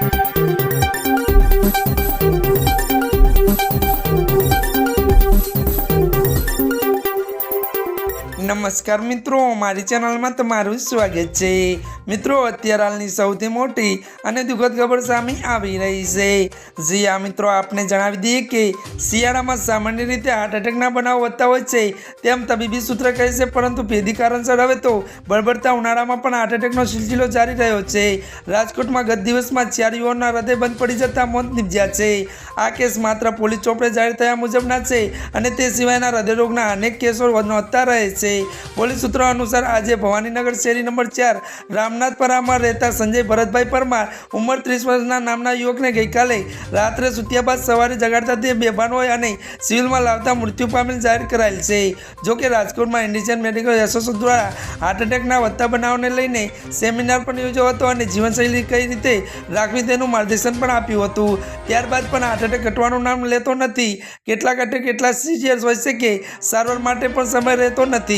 Thank you. નમસ્કાર મિત્રો, મારી ચેનલમાં તમારું સ્વાગત છે. મિત્રો, અત્યારે હાલની સૌથી મોટી અને દુઃખદ ખબર સામે આવી રહી છે. જી આ મિત્રો, આપને જણાવી દઈએ કે શિયાળામાં સામાન્ય રીતે હાર્ટ એટેકના બનાવ વધતા હોય છે. તેમ તબીબી સૂત્ર કહે છે, પરંતુ ભેદી કારણસર હવે તો બળબડતા ઉનાળામાં પણ હાર્ટ એટેકનો સિલસિલો જારી રહ્યો છે. રાજકોટમાં ગત દિવસમાં ચાર યુવાનના હૃદય બંધ પડી જતા મોત નિપજ્યા છે. આ કેસ માત્ર પોલીસ ચોપડે જાહેર થયા મુજબના છે અને તે સિવાયના હૃદયરોગના અનેક કેસો નોંધતા રહે છે. પોલીસ સૂત્રો અનુસાર આજે ભવાનીનગર શેરી નંબર ચાર રામનાથપરામાં રહેતા સંજય ભરતભાઈ પરમાર ઉંમર ત્રીસ વર્ષના નામના યુવકને ગઈકાલે રાત્રે સૂત્યા બાદ સવારે જગાડતા તે બેભાન હોય અને સિવિલમાં લાવતા મૃત્યુ પામેલ જાહેર કરાયેલ છે. જોકે રાજકોટમાં ઇન્ડિયન મેડિકલ એસોસિએશન દ્વારા હાર્ટ એટેકના વધતા બનાવને લઈને સેમિનાર પણ યોજ્યો હતો અને જીવનશૈલી કઈ રીતે રાખવી તેનું માર્ગદર્શન પણ આપ્યું હતું. ત્યારબાદ પણ હાર્ટ એટેક ઘટવાનું નામ લેતો નથી. કેટલાક અટેક કેટલા સિરિયસ હોય છે કે સારવાર માટે પણ સમય રહેતો નથી.